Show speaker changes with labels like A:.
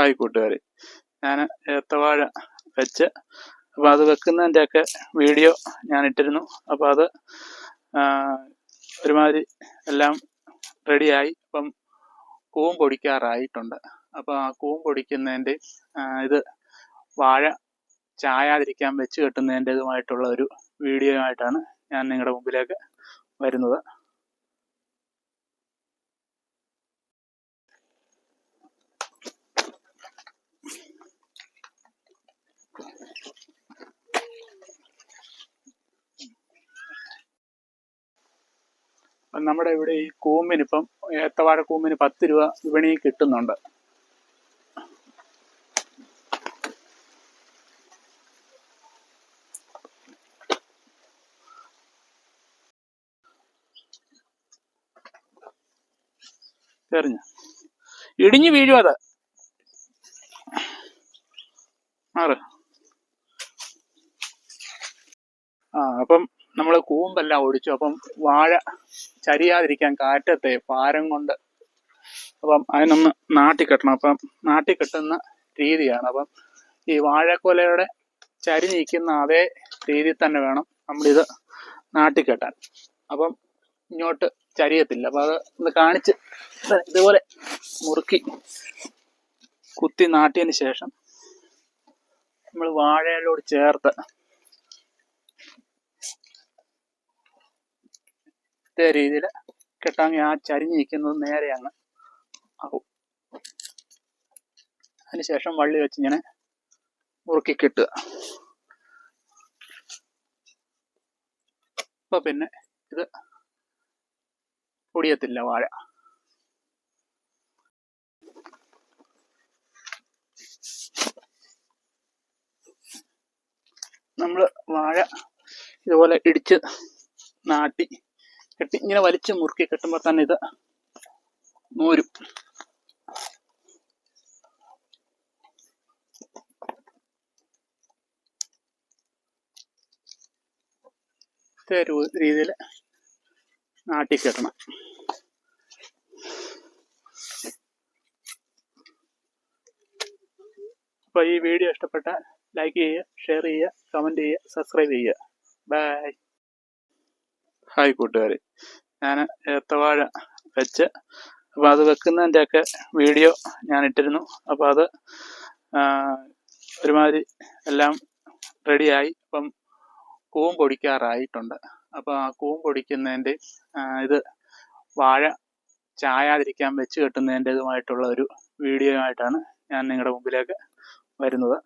A: Hi കൂട്ടുകാർ ഞാൻ ഏത്തവാഴ വെച്ച് അപ്പോൾ അത് വെക്കുന്നതിന്റെയൊക്കെ വീഡിയോ ഞാൻ ഇട്ടിരുന്നു അപ്പോൾ അത് ഒരുമാതിരി എല്ലാം റെഡിയായി. ഇപ്പം കൂവും പൊടിക്കാറായിട്ടുണ്ട്. അപ്പോൾ ആ കൂവും പൊടിക്കുന്നതിന്റെ ഇത് വാഴ ചായാതിരിക്കാൻ വെച്ച് കെട്ടുന്നതിന്റെതുമായിട്ടുള്ള ഒരു വീഡിയോ ആയിട്ടാണ് ഞാൻ നിങ്ങളുടെ മുമ്പിലേക്ക് വരുന്നത്. നമ്മുടെ ഇവിടെ ഈ കൂമ്പിന് ഇപ്പം ഏത്തവാഴ കൂമ്പിന് പത്ത് രൂപ വിപണിയിൽ കിട്ടുന്നുണ്ട്. ഇടിഞ്ഞ് ഇടിഞ്ഞു വീഴും അത്. ആ അപ്പം നമ്മൾ കൂമ്പെല്ലാം ഒടിച്ചു അപ്പം വാഴ ചരിയാതിരിക്കാൻ കാറ്റത്തെ പാരം കൊണ്ട് അപ്പം അതിനൊന്ന് നാട്ടിക്കെട്ടണം. അപ്പം നാട്ടിക്കെട്ടുന്ന രീതിയാണ്. അപ്പം ഈ വാഴക്കൊലയുടെ ചരി നീക്കുന്ന അതേ രീതിയിൽ തന്നെ വേണം നമ്മളിത് നാട്ടിക്കെട്ടാൻ. അപ്പം ഇങ്ങോട്ട് ചരിയത്തില്ല. അപ്പം അത് ഒന്ന് കാണിച്ച് ഇതുപോലെ മുറുക്കി കുത്തി നാട്ടിയതിന് ശേഷം നമ്മൾ വാഴയിലോട് ചേർത്ത് ഇതേ രീതിയിൽ കെട്ടാങ്ങി ആ ചരിഞ്ഞ് നിൽക്കുന്നത് നേരെ അങ്ങ് ആവും അതിനുശേഷം വള്ളി വെച്ച് ഇങ്ങനെ മുറുക്കി കിട്ടുക. അപ്പൊ പിന്നെ ഇത് പൊടിയത്തില്ല വാഴ. നമ്മൾ വാഴ ഇതുപോലെ ഇടിച്ച് നാട്ടി കെട്ടി ഇങ്ങനെ വലിച്ച് മുറുക്കി കെട്ടുമ്പോൾ തന്നെ ഇത് നൂരും രീതിയിൽ നാട്ടി കെട്ടണം. അപ്പോൾ ഈ വീഡിയോ ഇഷ്ടപ്പെട്ടാൽ ലൈക്ക് ചെയ്യുക ഷെയർ ചെയ്യുക കമന്റ് ചെയ്യുക സബ്സ്ക്രൈബ് ചെയ്യുക. ബൈ. ഹായ് കൂട്ടുകാർ ഞാൻ ഏത്തവാഴ വെച്ച് അപ്പോൾ അത് വെക്കുന്നതിന്റെയൊക്കെ വീഡിയോ ഞാൻ ഇട്ടിരുന്നു. അപ്പോൾ അത് ഒരുമാതിരി എല്ലാം റെഡിയായി. ഇപ്പം കൂവും പൊടിക്കാറായിട്ടുണ്ട്. അപ്പോൾ ആ കൂവും പൊടിക്കുന്നതിന്റെ ഇത് വാഴ ചായാതിരിക്കാൻ വെച്ച് കെട്ടുന്നതിന്റെതുമായിട്ടുള്ള ഒരു വീഡിയോ ആയിട്ടാണ് ഞാൻ നിങ്ങളുടെ മുമ്പിലേക്ക് വരുന്നത്.